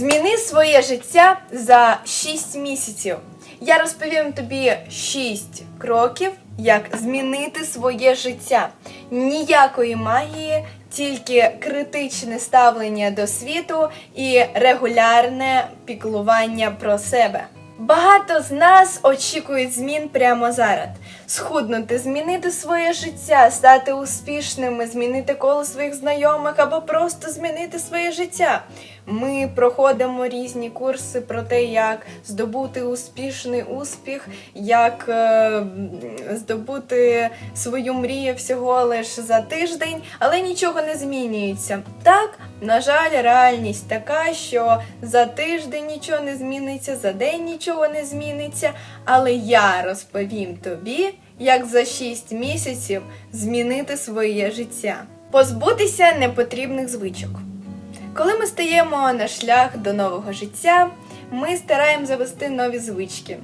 Зміни своє життя за 6 місяців. Я розповім тобі 6 кроків, як змінити своє життя. Ніякої магії, тільки критичне ставлення до світу і регулярне піклування про себе. Багато з нас очікують змін прямо зараз. Схуднути, змінити своє життя, стати успішними, змінити коло своїх знайомих або просто змінити своє життя. Ми проходимо різні курси про те, як здобути успішний успіх, як е, здобути свою мрію всього лише за тиждень, але нічого не змінюється. Так, на жаль, реальність така, що за тиждень нічого не зміниться, за день нічого не зміниться. Але я розповім тобі, як за 6 місяців змінити своє життя, позбутися непотрібних звичок. Коли ми стаємо на шлях до нового життя, ми стараємо завести нові звички,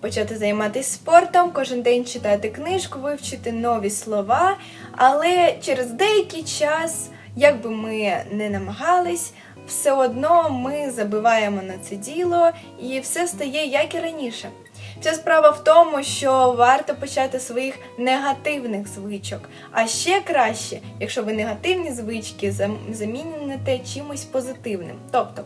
почати займатися спортом, кожен день читати книжку, вивчити нові слова. Але через деякий час, як би ми не намагались, все одно ми забиваємо на це діло і все стає як і раніше. Вся справа в тому, що варто почати своїх негативних звичок. А ще краще, якщо ви негативні звички зам- заміните чимось позитивним. Тобто,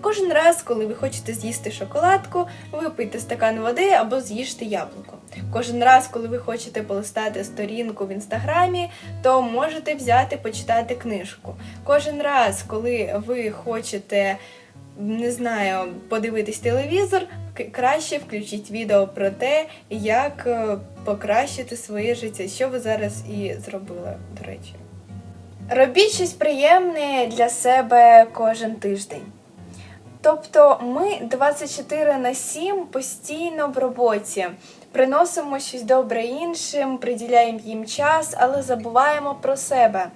кожен раз, коли ви хочете з'їсти шоколадку, випийте стакан води або з'їжте яблуко. Кожен раз, коли ви хочете полистати сторінку в інстаграмі, то можете взяти почитати книжку. Кожен раз, коли ви хочете не знаю, подивитись телевізор, краще включіть відео про те, як е, покращити своє життя, що ви зараз і зробили, до речі. Робіть щось приємне для себе кожен тиждень. Тобто ми 24 на 7 постійно в роботі. Приносимо щось добре іншим, приділяємо їм час, але забуваємо про себе.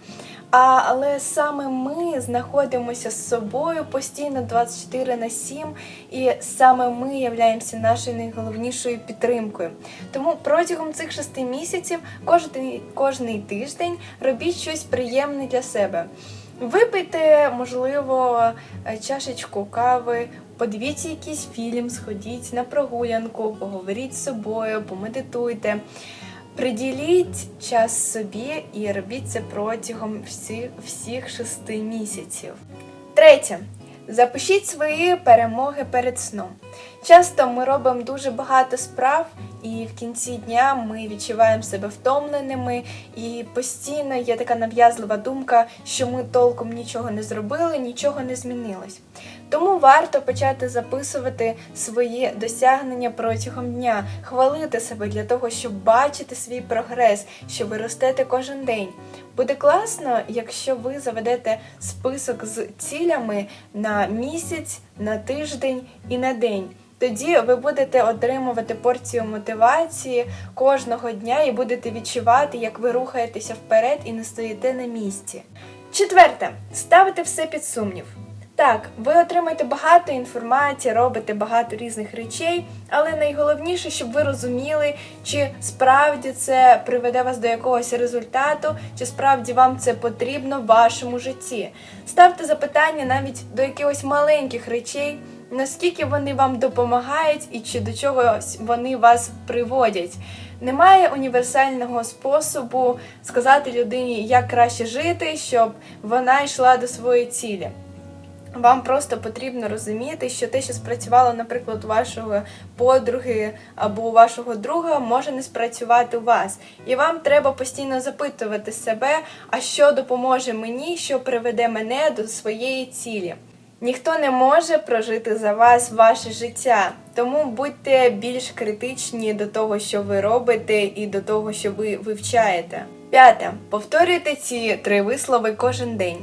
А, але саме ми знаходимося з собою постійно 24 на 7, і саме ми являємося нашою найголовнішою підтримкою. Тому протягом цих шести місяців кожний, кожний тиждень робіть щось приємне для себе. Випийте, можливо, е, чашечку кави, подивіться якийсь фільм, сходіть на прогулянку, поговоріть з собою, помедитуйте. Приділіть час собі і робіть це протягом всіх, всіх шести місяців. Третє. Запишіть свої перемоги перед сном. Часто ми робимо дуже багато справ, і в кінці дня ми відчуваємо себе втомленими, і постійно є така нав'язлива думка, що ми толком нічого не зробили, нічого не змінилось. Тому варто почати записувати свої досягнення протягом дня, хвалити себе для того, щоб бачити свій прогрес, що ви ростете кожен день. Буде класно, якщо ви заведете список з цілями на місяць, на тиждень і на день. Тоді ви будете отримувати порцію мотивації кожного дня і будете відчувати, як ви рухаєтеся вперед і не стоїте на місці. Четверте, ставите все під сумнів. Так, ви отримаєте багато інформації, робите багато різних речей, але найголовніше, щоб ви розуміли, чи справді це приведе вас до якогось результату, чи справді вам це потрібно в вашому житті. Ставте запитання навіть до якихось маленьких речей, наскільки вони вам допомагають і чи до чогось вони вас приводять. Немає універсального способу сказати людині, як краще жити, щоб вона йшла до своєї цілі. Вам просто потрібно розуміти, що те, що спрацювало, наприклад, у вашого подруги або у вашого друга, може не спрацювати у вас. І вам треба постійно запитувати себе, а що допоможе мені, що приведе мене до своєї цілі. Ніхто не може прожити за вас ваше життя, тому будьте більш критичні до того, що ви робите, і до того, що ви вивчаєте. П'яте. Повторюйте ці три вислови кожен день.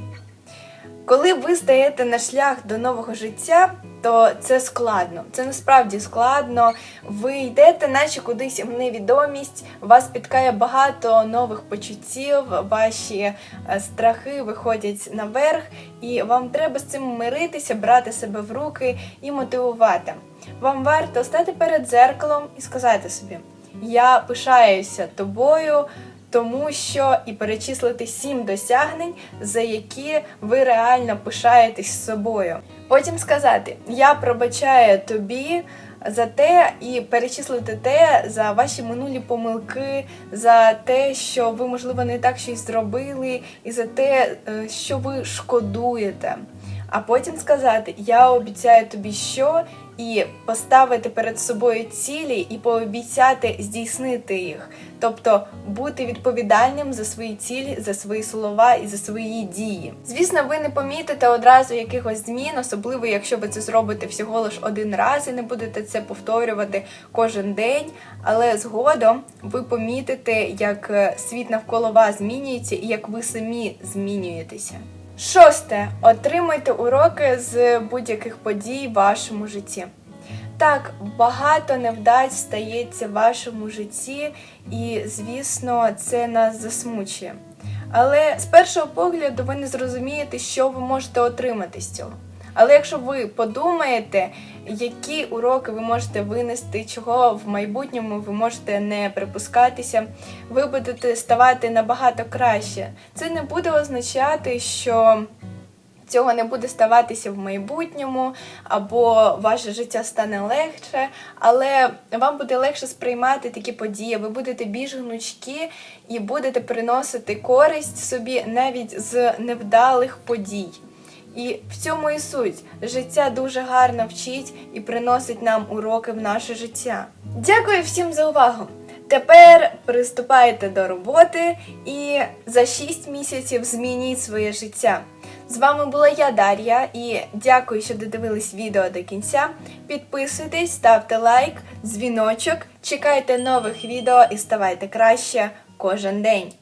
Коли ви стаєте на шлях до нового життя, то це складно. Це насправді складно. Ви йдете, наче кудись в невідомість, вас підкає багато нових почуттів, ваші е, страхи виходять наверх, і вам треба з цим миритися, брати себе в руки і мотивувати. Вам варто стати перед дзеркалом і сказати собі: Я пишаюся тобою тому що і перечислити сім досягнень, за які ви реально пишаєтесь собою. Потім сказати: Я пробачаю тобі за те і перечислити те за ваші минулі помилки, за те, що ви, можливо, не так щось зробили, і за те, е, що ви шкодуєте. А потім сказати: Я обіцяю тобі що, і поставити перед собою цілі і пообіцяти здійснити їх. Тобто бути відповідальним за свої цілі, за свої слова і за свої дії. Звісно, ви не помітите одразу якихось змін, особливо якщо ви це зробите всього лиш один раз і не будете це повторювати кожен день. Але згодом ви помітите, як е, світ навколо вас змінюється і як ви самі змінюєтеся. Шосте. Отримайте уроки з будь-яких подій в вашому житті. Так, багато невдач стається в вашому житті, і, звісно, це нас засмучує. Але з першого погляду ви не зрозумієте, що ви можете отримати з цього. Але якщо ви подумаєте, які уроки ви можете винести, чого в майбутньому ви можете не припускатися, ви будете ставати набагато краще. Це не буде означати, що цього не буде ставатися в майбутньому, або ваше життя стане легше, але вам буде легше сприймати такі події. Ви будете більш гнучкі і будете приносити користь собі навіть з невдалих подій. І в цьому і суть. Життя дуже гарно вчить і приносить нам уроки в наше життя. Дякую всім за увагу! Тепер приступайте до роботи і за 6 місяців змініть своє життя. З вами була я, Дар'я, і дякую, що додивились відео до кінця. Підписуйтесь, ставте лайк, дзвіночок, чекайте нових відео і ставайте краще кожен день.